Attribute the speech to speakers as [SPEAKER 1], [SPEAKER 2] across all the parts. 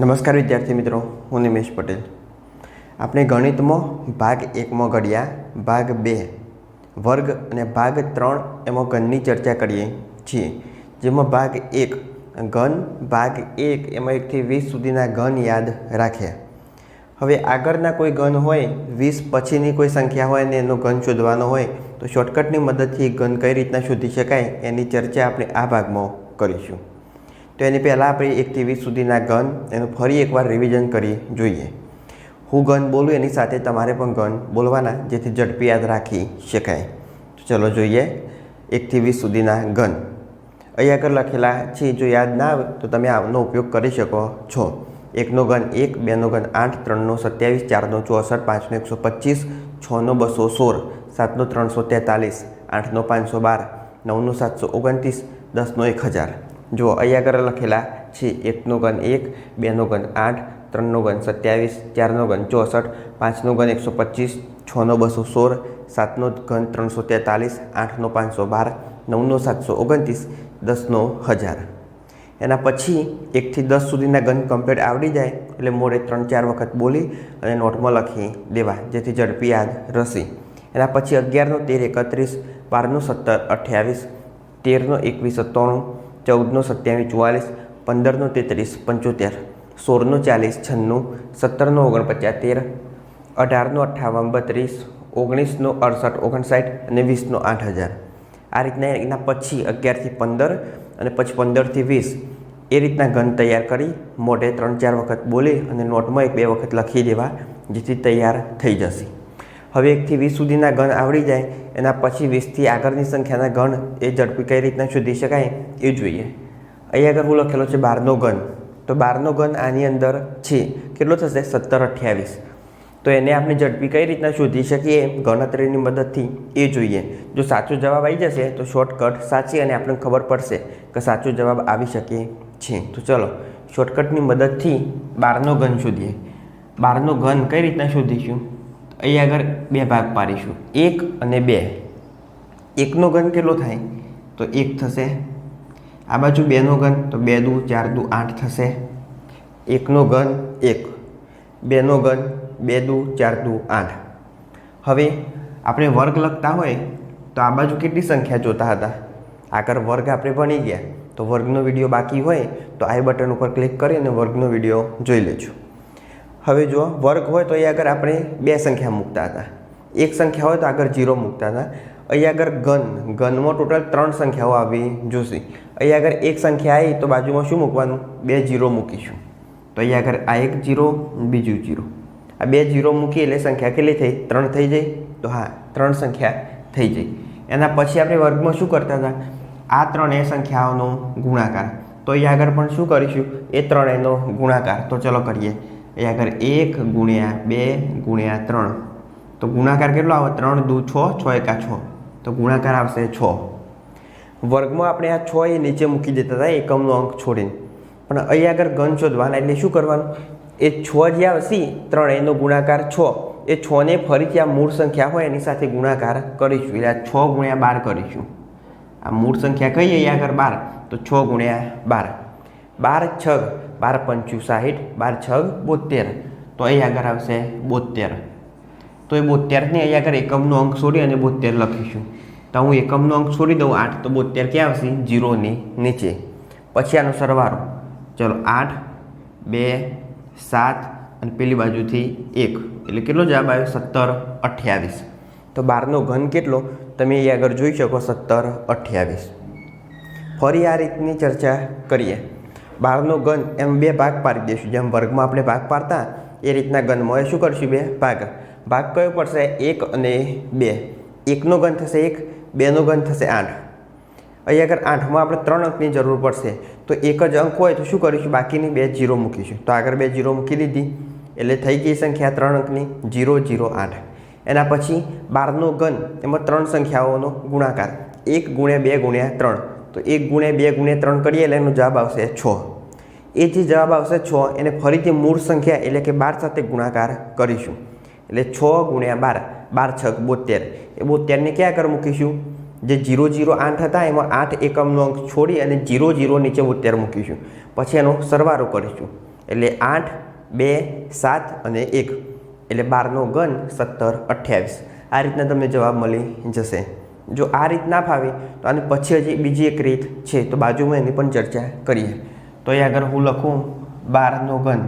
[SPEAKER 1] નમસ્કાર વિદ્યાર્થી મિત્રો, હું નિમેશ પટેલ. આપણે ગણિતમાં ભાગ એકમાં ઘડ્યા, ભાગ બે, વર્ગ અને ભાગ ત્રણ એમાં ઘનની ચર્ચા કરીએ છીએ, જેમાં ભાગ એક, ઘન, ભાગ એક એમાં એકથી વીસ સુધીના ઘન યાદ રાખ્યા હવે આગળના કોઈ ઘન હોય, વીસ પછીની કોઈ સંખ્યા હોય ને એનો ઘન શોધવાનો હોય, તો શોર્ટકટની મદદથી ઘન કઈ રીતના શોધી શકાય એની ચર્ચા આપણે આ ભાગમાં કરીશું. તો એની પહેલાં આપણે એકથી વીસ સુધીના ગન, એનું ફરી એકવાર રિવિઝન કરી જોઈએ. હું ગન બોલું એની સાથે તમારે પણ ગન બોલવાના, જેથી ઝડપી યાદ રાખી શકાય. તો ચલો જોઈએ એકથી વીસ સુધીના ગન. અહીં આગળ લખેલા છે, જો યાદ ના આવે તો તમે આનો ઉપયોગ કરી શકો છો. એકનો ગન એક, બેનો ગન આઠ, ત્રણનો સત્યાવીસ, ચારનો ચોસઠ, પાંચનો એકસો પચીસ, છનો બસો સોળ, સાતનો ત્રણસો તેતાલીસ, આઠનો પાંચસો બાર, નવનો સાતસો ઓગણત્રીસ, દસનો એક હજાર. જો અહીંયા આગળ લખેલા છે, એકનો ઘન એક, બેનો ઘન આઠ, ત્રણનો ઘન સત્યાવીસ, ચારનો ઘન ચોસઠ, પાંચનો ઘન એકસો પચીસ, છનો બસો સોળ, સાતનો ઘન ત્રણસો તેતાલીસ, આઠનો પાંચસો બાર, નવનો સાતસો ઓગણત્રીસ, દસનો હજાર. એના પછી એકથી દસ સુધીના ગન કમ્પ્લીટ આવડી જાય એટલે મોડે ત્રણ ચાર વખત બોલી અને નોટમાં લખી દેવા, જેથી ઝડપી યાદ રસી એના પછી અગિયારનો તેર એકત્રીસ, બારનો સત્તર અઠ્યાવીસ, તેરનો એકવીસ સત્તાણું ચૌદનો સત્યાવીસ, ચુવાલીસ, પંદરનો તેત્રીસ, પંચોતેર, સોળનો ચાલીસ, છન્નું, સત્તરનો ઓગણપચાસ, તેર, અઢારનો અઠ્ઠાવન, બત્રીસ, ઓગણીસનો અડસઠ, ઓગણસાઠ અને વીસનો આઠ હજાર. આ રીતના એના પછી અગિયારથી પંદર અને પછી પંદરથી વીસ. એ રીતના ઘન તૈયાર કરી મોઢે ત્રણ ચાર વખત બોલી અને નોટમાં એક બે વખત લખી દેવા જેથી તૈયાર થઈ જશે. હવે એકથી વીસ સુધીના ગણ આવડી જાય, એના પછી વીસથી આગળની સંખ્યાના ગણ એ ઝડપી કઈ રીતના શોધી શકાય એ જોઈએ. અહીં આગળ હું લખેલો છે બારનો ગણ. તો બારનો ગણ આની અંદર છે. કેટલો થશે? સત્તર અઠ્યાવીસ તો એને આપણે ઝડપી કઈ રીતના શોધી શકીએ? ગણતરીની મદદથી એ જોઈએ. જો સાચો જવાબ આવી જશે, તો શોર્ટકટ સાચી અને આપણને ખબર પડશે કે સાચો જવાબ આવી શકે છે. તો ચલો, શોર્ટકટની મદદથી બારનો ઘન શોધીએ. બારનો ઘન કઈ રીતના શોધીશું? અહીં આગળ બે ભાગ પાડીશું. એક અને બે. એકનો ઘન કેટલો થાય? તો એક થશે. આ બાજુ બેનો ઘન, તો બે દુ, ચાર દુ, આઠ થશે. એકનો ઘન, એક. બેનો ઘન, બે દુ, ચાર દુ, આઠ. હવે આપણે વર્ગ લખતા હોય, તો આ બાજુ કેટલી સંખ્યા જોતા હતા? આગળ વર્ગ આપણે ભણી ગયા. તો વર્ગનો વીડિયો બાકી હોય, તો આઈ બટન ઉપર ક્લિક કરી અને વર્ગનો વીડિયો જોઈ લેજો. હવે જો વર્ગ હોય તો અહીં આગળ આપણે બે સંખ્યા મૂકતા હતા. એક સંખ્યા હોય તો આગળ જીરો મૂકતા હતા. અહીં આગળ ઘન, ઘનમાં ટોટલ ત્રણ સંખ્યાઓ આવી જોશે. અહીં આગળ એક સંખ્યા આવી તો બાજુમાં શું મૂકવાનું? બે જીરો મૂકીશું. તો અહીં આગળ આ એક જીરો બીજું જીરો આ બે જીરો મૂકી એટલે સંખ્યા કેટલી થઈ? ત્રણ થઈ જાય? તો હા, ત્રણ સંખ્યા થઈ જાય. એના પછી આપણે વર્ગમાં શું કરતા હતા? આ ત્રણેય સંખ્યાઓનો ગુણાકાર. તો અહીંયા આગળ પણ શું કરીશું? એ ત્રણેયનો ગુણાકાર. તો ચલો કરીએ. અહીં આગળ એક ગુણ્યા બે ગુણ્યા ત્રણ. તો ગુણાકાર કેટલો આવે? ત્રણ દુ છ છ એકા છ. તો ગુણાકાર આવશે છ. વર્ગમાં આપણે આ છ એ નીચે મૂકી દેતા હતા, એકમનો અંક છોડીને. પણ અહીં આગળ ઘન શોધવાના, એટલે શું કરવાનું? એ છ જે આવશે, ત્રણ એનો ગુણાકાર છ. એ છને ફરીથી આ મૂળ સંખ્યા હોય, એની સાથે ગુણાકાર કરીશું. એટલે આ છ ગુણ્યા બાર કરીશું. આ મૂળ સંખ્યા કહીએ અહીં આગળ બાર. તો છ ગુણ્યા બાર. બાર છગ. બાર પંચું સાહીઠ બાર છગ બોતેર તો અહીં આગળ આવશે બોતેર તો એ બોતેરને અહીં આગળ એકમનો અંક છોડી અને બોતેર લખીશું. તો હું એકમનો અંક છોડી દઉં આઠ, તો બોતેર ક્યાં આવશે? જીરોની નીચે. પછી આનો સરવાળો. ચલો, આઠ, બે, સાત અને પેલી બાજુથી એક. એટલે કેટલો જવાબ આવ્યો? સત્તર અઠ્યાવીસ. તો બારનો ઘન કેટલો? તમે અહીં આગળ જોઈ શકો, સત્તર અઠ્યાવીસ. ફરી આ રીતની ચર્ચા કરીએ. બારનો ઘન એમ બે ભાગ પાડી દઈશું જેમ વર્ગમાં આપણે ભાગ પાડતા, એ રીતના ઘનમાં એ શું કરશું બે ભાગ. ભાગ કયો પડશે? એક અને બે. એકનો ઘન થશે એક, બેનો ઘન થશે આઠ. અહીં આગળ આઠમાં આપણે ત્રણ અંકની જરૂર પડશે. તો એક જ અંક હોય તો શું કરીશું? બાકીની બે જીરો મૂકીશું. તો આગળ બે જીરો મૂકી દીધી. એટલે થઈ ગઈ સંખ્યા ત્રણ અંકની. જીરો જીરો, આઠ. એના પછી બારનો ઘન, એમાં ત્રણ સંખ્યાઓનો ગુણાકાર. એક ગુણ્યા બે ગુણ્યા ત્રણ. તો એક ગુણ્યા બે ગુણે ત્રણ કરીએ એટલે એનો જવાબ આવશે છ. એ જે જવાબ આવશે છ, એને ફરીથી મૂળ સંખ્યા એટલે કે બાર સાથે ગુણાકાર કરીશું. એટલે છ ગુણ્યા બાર બાર છક બોતેર એ બોતેરને ક્યાં આગળ મૂકીશું? જે જીરો જીરો આઠ હતા, એમાં આઠ એકમનો અંક છોડી અને જીરો જીરો નીચે બોતેર મૂકીશું. પછી એનો સરવારો કરીશું. એટલે આઠ, બે, સાત અને એક. એટલે બારનો ઘન સત્તર અઠ્યાવીસ. આ રીતના તમને જવાબ મળી જશે. જો આ રીત ના ફાવે, તો આની પછી હજી બીજી એક રીત છે, તો બાજુમાં એની પણ ચર્ચા કરીએ. તો એ આગળ હું લખું બારનો ઘન.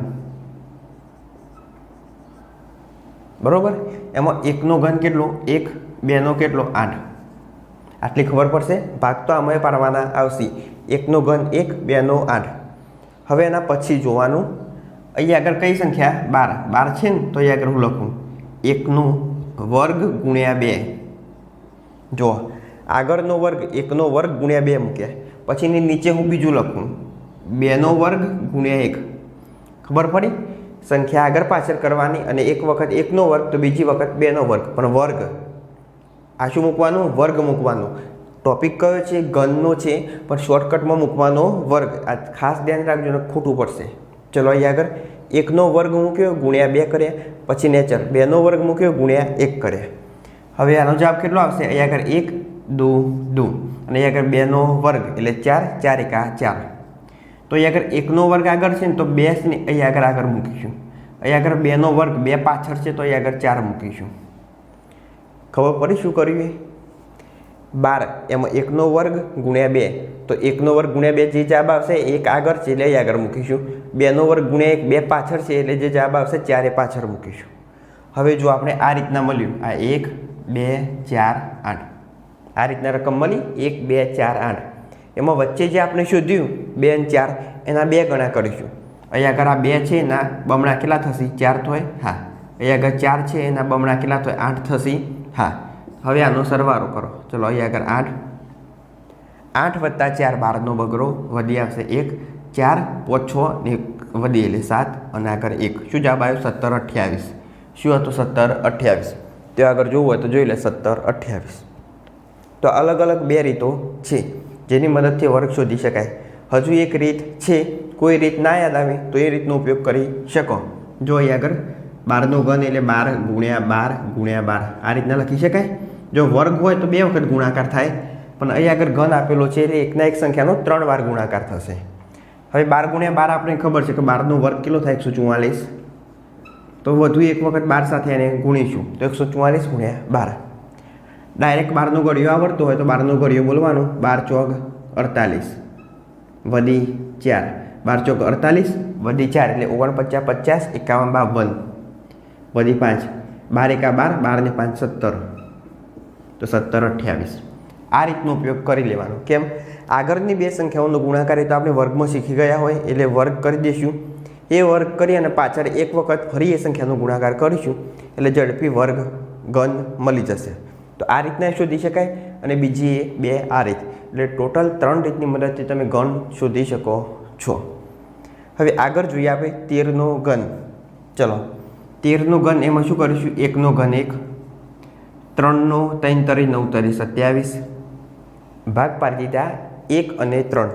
[SPEAKER 1] બરોબર? એમાં એકનો ઘન કેટલો? એક બેનો કેટલો? આઠ. આટલી ખબર પડશે? ભાગ તો આમાં પાડવાના આવશે. એકનો ઘન એક બેનો આઠ. હવે એના પછી જોવાનું. અહીં આગળ કઈ સંખ્યા? બાર. બાર છે ને, તો અહીં આગળ હું લખું. એકનો વર્ગ ગુણ્યા બે. જો, આગળનો વર્ગ એકનો વર્ગ ગુણ્યા બે મૂક્યા પછીની નીચે હું બીજું લખું. બેનો વર્ગ ગુણ્યા એક. ખબર પડી? સંખ્યા આગળ પાછળ કરવાની અને એક વખત એકનો વર્ગ તો બીજી વખત બેનો વર્ગ. પણ વર્ગ. આ શું મૂકવાનું? વર્ગ મૂકવાનું. ટોપિક કયો છે? ગનનો છે. પણ શોર્ટકટમાં મૂકવાનો વર્ગ. આ ખાસ ધ્યાન રાખજો ને ખોટું પડશે. ચલો અહીં આગળ. એકનો વર્ગ મૂક્યો, ગુણ્યા બે કર્યા. પછી નેચર. બેનો વર્ગ મૂક્યો, ગુણ્યા એક કર્યા. હવે આનો જવાબ કેટલો આવશે? અહીં આગળ એક, દુ દુ. અને અહીં આગળ બેનો વર્ગ, એટલે ચાર ચાર એકા ચાર. તો અહીં આગળ એકનો વર્ગ આગળ છે ને, તો બે ને અહીં આગળ આગળ મૂકીશું. અહીં આગળ બેનો વર્ગ, બે પાછળ છે, તો અહીં આગળ ચાર મૂકીશું. ખબર પડી શું કર્યું એ? બાર, એમાં એકનો વર્ગ ગુણ્યા બે. તો એકનો વર્ગ ગુણ્યા બે જે જવાબ આવશે, એક આગળ છે, એટલે અહીં આગળ મૂકીશું. બેનો વર્ગ ગુણ્યા એક, બે પાછળ છે, એટલે જે જવાબ આવશે, ચારે પાછળ મૂકીશું. હવે જો આપણે આ રીતના મળ્યું, આ એક બે, ચાર, આઠ. આ રીતના રકમ મળી એક, બે, ચાર, આઠ. એમાં વચ્ચે જે આપણે શોધ્યું, બે અને ચાર, એના બે ગણા કરીશું. અહીંયા આગળ આ બે છે, એના બમણા કેટલા થશે? ચાર થાય, હા. અહીંયા આગળ ચાર છે, એના બમણા કેટલા થાય? આઠ થશે, હા. હવે આનો સરવારો કરો. ચલો, અહીંયા આગળ આઠ. આઠ વત્તા ચાર, બારનો બગડો, વધી આવશે એક. ચાર પોછો ને વધી એટલે સાત. અને આગળ એક. શું જવાબ આવ્યો? સત્તર અઠ્યાવીસ. શું હતું? સત્તર અઠ્યાવીસ. તે આગળ જોવું હોય તો જોઈ લે સત્તર અઠ્યાવીસ. તો અલગ અલગ બે રીતો છે જેની મદદથી વર્ગ શોધી શકાય. હજુ એક રીત છે, કોઈ રીત ના યાદ આવે તો એ રીતનો ઉપયોગ કરી શકો. જો અહીં આગળ બારનો ઘન એટલે બાર ગુણ્યા બાર ગુણ્યા બાર. આ રીતના લખી શકાય. જો વર્ગ હોય તો બે વખત ગુણાકાર થાય, પણ અહીં આગળ ઘન આપેલો છે એટલે એકના એક સંખ્યાનો ત્રણ વાર ગુણાકાર થશે. હવે બાર ગુણ્યા બાર આપણે ખબર છે કે બારનો વર્ગ કેટલો થાય? એકસો ચુમ્માલીસ તો વધુ એક વખત બાર સાથે એને ગુણીશું. તો એકસો ચુમ્માલીસ ગુણ્યા બાર. ડાયરેક્ટ બારનો ઘડિયો આવડતો હોય તો બારનો ઘડિયો બોલવાનો. બાર ચોક અડતાલીસ. વધી ચાર. બાર ચોક અડતાલીસ, વધી ચાર એટલે ઓગણપચાસ પચાસ, એકાવન બાવન. વધી પાંચ. બાર એકા બાર બાર ને પાંચ સત્તર. તો સત્તર અઠ્યાવીસ. આ રીતનો ઉપયોગ કરી લેવાનો. કેમ? આગળની બે સંખ્યાઓનો ગુણાકાર એ તો આપણે વર્ગમાં શીખી ગયા હોય, એટલે વર્ગ કરી દઈશું. એ વર્ગ કરી અને પાછળ એક વખત ફરી એ સંખ્યાનો ગુણાકાર કરીશું, એટલે ઝડપી વર્ગ ગન મળી જશે. તો આ રીતના શોધી શકાય અને બીજી એ બે આ રીત. એટલે ટોટલ ત્રણ રીતની મદદથી તમે ઘન શોધી શકો છો. હવે આગળ જોઈએ આપણે તેરનો ઘન. ચલો, તેરનો ઘન એમાં શું કરીશું? એકનો ઘન એક, ત્રણનો ત્રણ તરી નવ તરી સત્યાવીસ, ભાગ પાડી દીધા એક અને ત્રણ.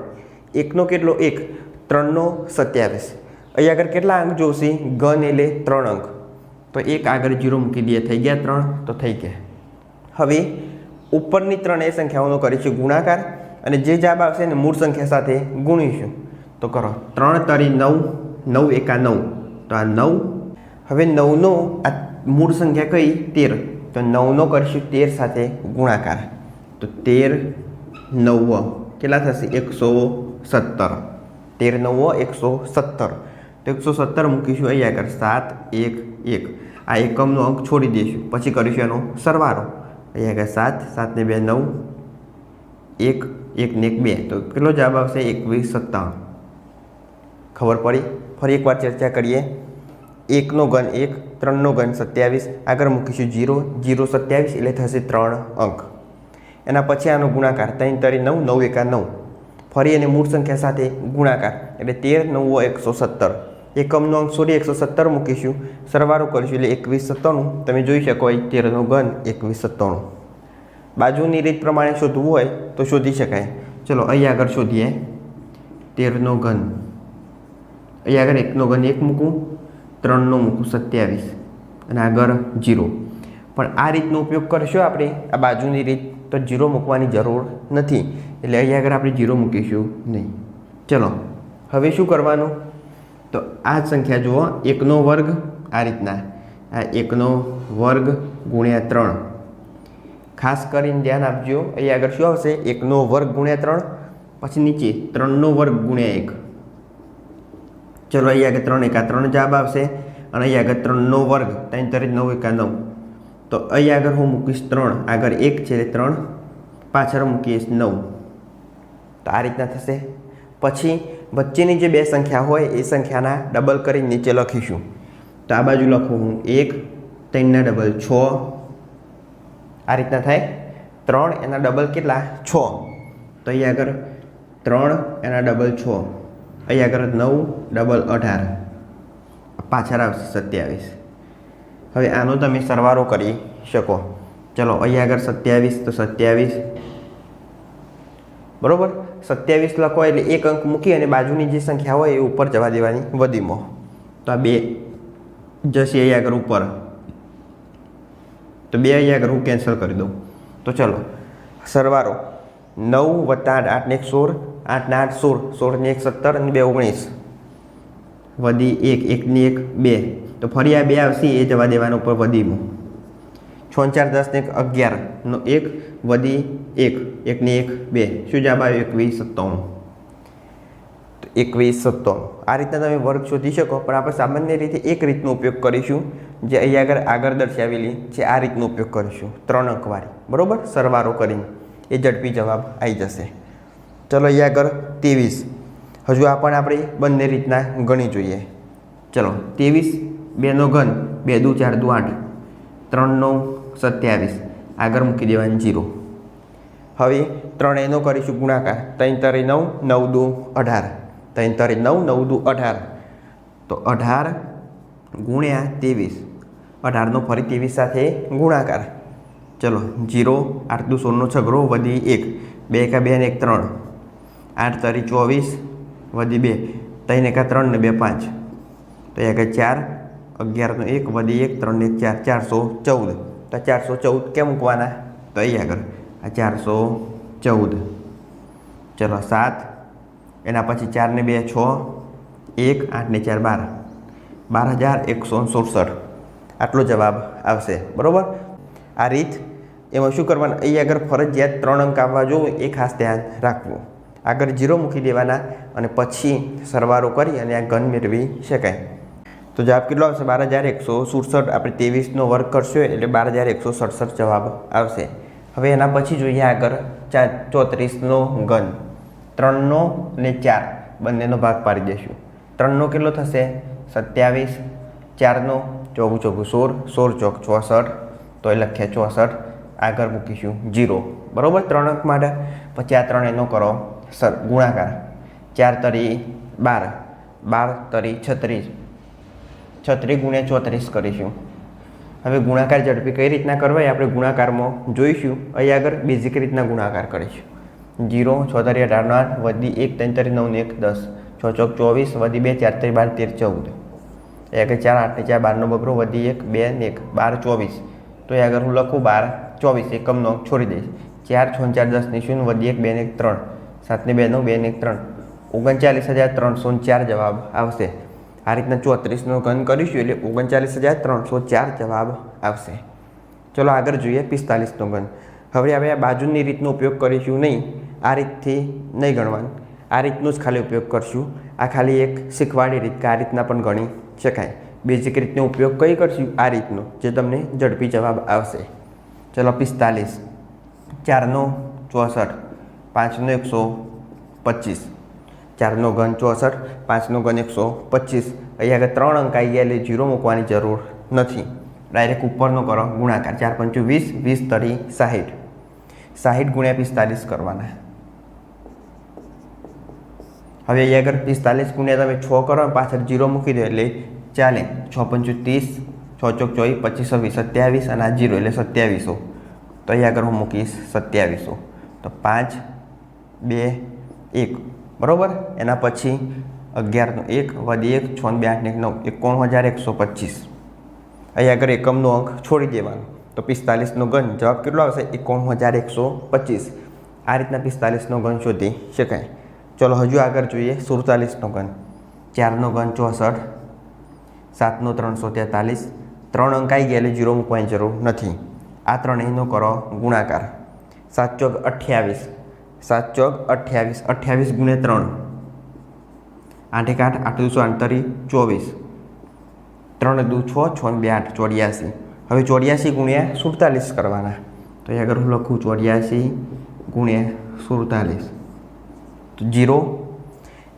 [SPEAKER 1] એકનો કેટલો? એક. ત્રણનો સત્યાવીસ. અહીં આગળ કેટલા અંક જોશે? ઘન એટલે ત્રણ અંક. તો એક આગળ જીરો મૂકી દઈએ. થઈ ગયા ત્રણ? તો થઈ ગયા. હવે ઉપરની ત્રણ એ સંખ્યાઓનો કરીશું ગુણાકાર અને જે જવાબ આવશે ને મૂળ સંખ્યા સાથે ગુણીશું. તો કરો. ત્રણ તરી નવ નવ એકા નવ. તો આ નવ. હવે નવનો આ મૂળ સંખ્યા કઈ? તેર. તો નવનો કરીશું તેર સાથે ગુણાકાર. તો તેર નવ. કેટલા થશે? એકસો સત્તર. તેર નવ, એકસો સત્તર. તો એકસો સત્તર મૂકીશું અહીં આગળ. સાત, એક એક. આ એકમનો અંક છોડી દઈશું. પછી કરીશું એનો સરવાળો. અહીંયા આગળ સાત સાત ને બે નવ, એક એક ને એક બે. તો કેટલો જવાબ આવશે? એકવીસ સત્તાવન ખબર પડી? ફરી એકવાર ચર્ચા કરીએ. એકનો ઘન એક, ત્રણનો ઘન સત્યાવીસ. આગળ મૂકીશું જીરો. જીરો સત્યાવીસ એટલે થશે ત્રણ અંક. એના પછી આનો ગુણાકાર. ત્રણ તરી નવ નવ એકા નવ. ફરી એને મૂળ સંખ્યા સાથે ગુણાકાર. એટલે તેર, નવ, એકસો સત્તર. એકમનો અંક સોરી એકસો સત્તર મૂકીશું. સરવારો કરીશું એટલે એકવીસ સત્તાણું. તમે જોઈ શકો તેરનો ઘન એકવીસ સત્તાણું. બાજુની રીત પ્રમાણે શોધવું હોય તો શોધી શકાય. ચલો, અહીં આગળ શોધીએ. તેરનો ઘન. અહીં આગળ એકનો ઘન એક મૂકું, ત્રણનો મૂકું સત્યાવીસ. અને આગળ જીરો. પણ આ રીતનો ઉપયોગ કરશો આપણે, આ બાજુની રીત તો જીરો મૂકવાની જરૂર નથી. એટલે અહીં આગળ આપણે જીરો મૂકીશું નહીં. ચલો, હવે શું કરવાનું? તો આ સંખ્યા જુઓ, એકનો વર્ગ આ રીતના. આ એકનો વર્ગ ગુણ્યા ત્રણ. ખાસ કરીને ધ્યાન આપજો અહીં આગળ શું આવશે? એકનો વર્ગ ગુણ્યા ત્રણ, પછી નીચે ત્રણનો વર્ગ ગુણ્યા એક. ચલો અહીં આગળ ત્રણ એકા ત્રણ જવાબ આવશે, અને અહીં આગળ ત્રણનો વર્ગ, ત્રણ તરી નવ એકા નવ. તો અહીં આગળ હું મૂકીશ ત્રણ, આગળ એક છે એટલે ત્રણ, પાછળ મૂકીશ નવ. તો આ રીતના થશે. પછી વચ્ચેની જે બે સંખ્યા હોય એ સંખ્યાના ડબલ કરી નીચે લખીશું. તો આ બાજુ લખું હું એક, ત્રણના ડબલ છ. આ રીતના થાય. ત્રણ એના ડબલ કેટલા? છ. તો અહીં આગળ ત્રણ એના ડબલ છ. અહીં આગળ નવ ડબલ અઢાર. પાછળ આવશે સત્યાવીસ. હવે આનો તમે સરવારો કરી શકો. ચલો અહીં આગળ સત્યાવીસ, તો સત્યાવીસ. બરોબર? સત્યાવીસ લખો એટલે એક અંક મૂકી અને બાજુની જે સંખ્યા હોય એ ઉપર જવા દેવાની વધીમાં તો આ બે જશે અહીંયા આગળ ઉપર. તો બે અહીંયા આગળ હું કેન્સલ કરી દઉં. તો ચલો, સરવારો. નવ વત્તા આઠ આઠને એક સોળ આઠને આઠ સોળ સોળને એક સત્તર અને બે ઓગણીસ. વધી એક એકની એક બે. તો ફરી આ બે આવશે એ જવા દેવાનો ઉપર વધીમાં છ ચાર દસ ને એક અગિયારનો એક વધી એક એકને એક બે. શું જવાબ આવ્યો? એકવીસ સત્તાણું. તો એકવીસ સત્તાણું. આ રીતના તમે વર્ગ શોધી શકો, પણ આપણે સામાન્ય રીતે એક રીતનો ઉપયોગ કરીશું, જે અહીં આગળ આગળ દર્શાવેલી છે, આ રીતનો ઉપયોગ કરીશું. ત્રણ અંકવાળી બરાબર? સરવારો કરીને. એ ઝડપી જવાબ આવી જશે. ચલો અહીં આગળ ત્રેવીસ. હજુ આ પણ આપણે બંને રીતના ગણી જોઈએ. ચલો, ત્રેવીસ બેનો ઘન, બે દુ ચાર દુ આઠ. ત્રણનો સત્યાવીસ. આગળ મૂકી દેવાની જીરો. હવે ત્રણ એનો કરીશું ગુણાકાર. ત્રણ તરી નવ નવ દુ અઢાર. ત્રણ તરી નવ નવ દુ અઢાર. તો અઢાર ગુણ્યા ત્રેવીસ. અઢારનો ફરી ત્રેવીસ સાથે ગુણાકાર. ચલો, જીરો, આઠ દુ સોળનો છગડો વધી એક. બે એકા બે ને એક ત્રણ. આઠ તરી ચોવીસ વધી બે. ત્રણ એકા ત્રણ ને બે પાંચ. તો એક ચાર અગિયારનો એક વધી એક, ત્રણ ને ચાર. ચારસો ચૌદ. તો ચારસો ચૌદ કેમ મૂકવાના? તો અહીં આગળ આ ચારસો ચૌદ. ચલો સાત, એના પછી ચારને બે છ, એક, આઠ ને ચાર બાર. બાર હજાર એકસો સુડસઠ. આટલો જવાબ આવશે, બરાબર? આ રીત એમાં શું કરવાનું? અહીં આગળ ફરજિયાત ત્રણ અંક આવવા જોઈએ, એ ખાસ ધ્યાન રાખવું. આગળ જીરો મૂકી દેવાના અને પછી સરવારો કરી અને આ ઘન મેળવી શકાય. તો જવાબ કેટલો આવશે? બાર હજાર એકસો સુડસઠ. આપણે ત્રેવીસનો વર્ક કરશો એટલે બાર હજાર એકસો સડસઠ જવાબ આવશે. હવે એના પછી જોઈએ આગળ ચાર, ચોત્રીસનો ઘન. ત્રણનો અને ચાર. બંનેનો ભાગ પાડી દઈશું. ત્રણનો કેટલો થશે? સત્યાવીસ. ચારનો ચોગું ચોગું સોળ. સોળ ચોક ચોસઠ. તો એ લખ્યા ચોસઠ. આગળ મૂકીશું જીરો. બરાબર? ત્રણ અંક માટે. પછી આ ત્રણ એનો કરો. સર, ગુણાકાર. ચાર તરી બાર. બાર તરી છત્રીસ. છત્રીસ ગુણ્યા ચોત્રીસ કરીશું. હવે ગુણાકાર ઝડપી કઈ રીતના કરવા એ આપણે ગુણાકારમાં જોઈશું. અહીં આગળ બેઝિક રીતના ગુણાકાર કરીશું. જીરો છ અઢાર આઠ, વધી એક, ત્રણ તરી નવ એક, દસ. છ, ચોક, ચોવીસ, વધી બે, ચાર તરી બાર, તેર, ચૌદ. એક ચાર, આઠ, ને ચાર બારનો બગરો વધી એક, બે, ને એક, બાર, ચોવીસ. તો એ આગળ હું લખું બાર, ચોવીસ એકમનો છોડી દઈશ. ચાર, છ, ચાર, દસ, ને શૂન્ય, વધી એક, બે, ને એક, ત્રણ. સાત, ને બે, નવ, બે, ને એક, ત્રણ. ઓગણચાલીસ હજાર ત્રણસો ચાર જવાબ આવશે. આ રીતના ચોત્રીસનો ઘન કરીશું એટલે ઓગણચાલીસ હજાર ત્રણસો ચાર જવાબ આવશે. ચલો આગળ જોઈએ પિસ્તાલીસનો ઘન. હવે હવે આ બાજુની રીતનો ઉપયોગ કરીશું નહીં. આ રીતથી નહીં ગણવાનું. આ રીતનો જ ખાલી ઉપયોગ કરશું. આ ખાલી એક શીખવાડી રીત કે આ રીતના પણ ગણી શકાય. બેઝિક રીતનો ઉપયોગ કઈ કરશું? આ રીતનો, જે તમને ઝડપી જવાબ આવશે. ચલો પિસ્તાલીસ. ચારનો ચોસઠ. પાંચનો એકસો પચીસ. ચારનો ઘન ચોસઠ, પાંચનો ઘન એકસો પચીસ. અહીં આગળ ત્રણ અંક આવી ગયા એટલે જીરો મૂકવાની જરૂર નથી. ડાયરેક્ટ ઉપરનો કરો ગુણાકાર. ચાર પંચું વીસ વીસ તરી સાહીઠ. સાહીઠ ગુણ્યા પિસ્તાલીસ કરવાના. હવે અહીં આગળ પિસ્તાલીસ ગુણ્યા તમે છ કરો પાછળ જીરો મૂકી દો એટલે ચાલે છ પંચું ત્રીસ, છ ચોક ચોવીસ, પચીસ વીસ સત્યાવીસ અને આ જીરો એટલે સત્યાવીસો. તો અહીંયા આગળ હું મૂકીશ સત્યાવીસો. તો પાંચ, બે, એક. બરાબર? એના પછી અગિયારનો એક વધી એક છ બે, આઠ, એક, નવ, એકોણ હજાર એકસો પચીસ. અહીં આગળ એકમનો અંક છોડી દેવાનો. તો પિસ્તાલીસનો ઘન, જવાબ કેટલો આવશે? એકોણ હજાર એકસો પચીસ. આ રીતના પિસ્તાલીસનો ઘન શોધી શકાય. ચલો, હજુ આગળ જોઈએ. સુડતાલીસનો ઘન. ચારનો ઘન ચોસઠ. સાતનો ત્રણસો તેતાલીસ. ત્રણ અંક આવી ગયા જીરો મૂકવાની જરૂર નથી. આ ત્રણેયનો કરો ગુણાકાર. સાત ચોક અઠ્યાવીસ. સાત ચોક અઠ્યાવીસ અઠ્યાવીસ ગુણ્યા ત્રણ. આઠ એક આઠ આઠ દુસો આઠતરી ચોવીસ. ત્રણ દુ છ છ ને બે આઠ, ચોર્યાસી. હવે ચોર્યાસી ગુણ્યા સુડતાલીસ કરવાના. તો એ આગળ હું લખું, ચોર્યાસી ગુણ્યા સુડતાલીસ. તો જીરો.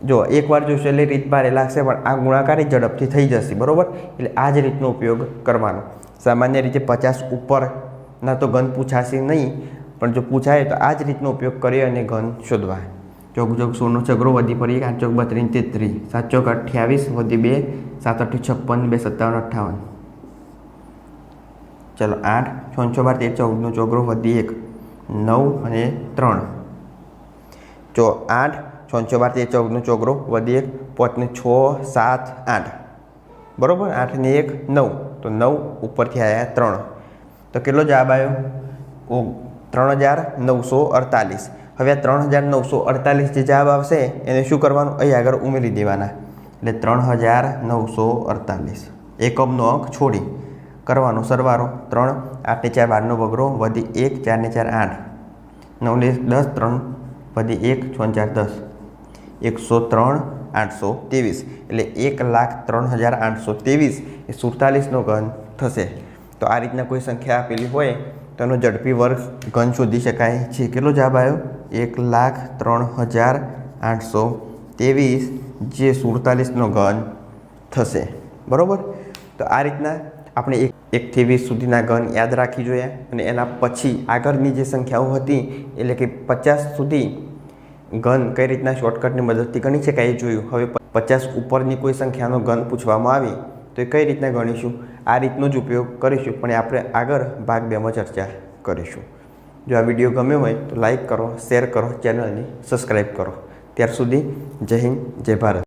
[SPEAKER 1] જો, એકવાર જોશે એટલે રીત ભારે લાગશે પણ આ ગુણાકાર ઝડપથી થઈ જશે, બરાબર? એટલે આ જ રીતનો ઉપયોગ કરવાનો. સામાન્ય રીતે પચાસ ઉપરના તો ઘન પૂછાશે નહીં પણ જો પૂછાય તો આ જ રીતનો ઉપયોગ કરી અને ઘન શોધવા. ચોક ચોક સોળનો છગરો વધી પડી, આઠ ચોક બત્રીસ, તેત્રીસ. સાત ચોક અઠ્યાવીસ, વધી બે, સાત અઠ્ઠી છપ્પન, બે સત્તાવન, અઠ્ઠાવન. ચાલો આઠ, છ છ બાર તેર, ચૌદનો ચોગરો વધી એક, નવ અને ત્રણ. ચો આઠ, છ છ બાર તેર, ચૌદનો ચોગરો વધી એક, પાંચને છ, સાત, આઠ. બરાબર? આઠને એક, નવ. તો નવ ઉપરથી આવ્યા ત્રણ. તો કેટલો જવાબ આવ્યો? ત્રણ હજાર નવસો અડતાલીસ. હવે આ ત્રણ હજાર નવસો અડતાલીસ જે જવાબ આવશે, એને શું કરવાનું? અહીં આગળ ઉમેરી દેવાના. એટલે ત્રણ હજાર નવસો અડતાલીસ. એકમનો અંક છોડી કરવાનો સરવારો. ત્રણ, આઠને ચાર, બારનો વગરો વધી એક, ચારને ચાર, આઠ. નવને દસ, ત્રણ, વધી એક, છ, ચાર, દસ. એકસો ત્રણ, આઠસો ત્રેવીસ. એટલે એક લાખ ત્રણ હજાર આઠસો ત્રેવીસ એ સુડતાલીસનો ઘન થશે. તો આ રીતના કોઈ સંખ્યા આપેલી હોય તો એનો ઝડપી વર્ગ ઘન શોધી શકાય છે. કેટલો જવાબ આવ્યો? એક લાખ ત્રણ હજાર આઠસો ત્રેવીસ, જે સુડતાલીસનો ઘન થશે. બરાબર? તો આ રીતના આપણે એક એકથી વીસ સુધીના ઘન યાદ રાખી જોઈએ અને એના પછી આગળની જે સંખ્યાઓ હતી, એટલે કે પચાસ સુધી ઘન કઈ રીતના શોર્ટકટની મદદથી ગણી શકાય એ જોયું. હવે પચાસ ઉપરની કોઈ સંખ્યાનો ઘન પૂછવામાં આવે, તો એ કઈ રીતના ગણીશું? આ રીતનો જ ઉપયોગ કરીશું, પણ આપણે આગળ ભાગ બેમાં ચર્ચા કરીશું. જો આ વીડિયો ગમ્યો હોય તો લાઈક કરો, શેર કરો, ચેનલને સબસ્ક્રાઈબ કરો. ત્યાર સુધી જય હિન્દ, જય ભારત.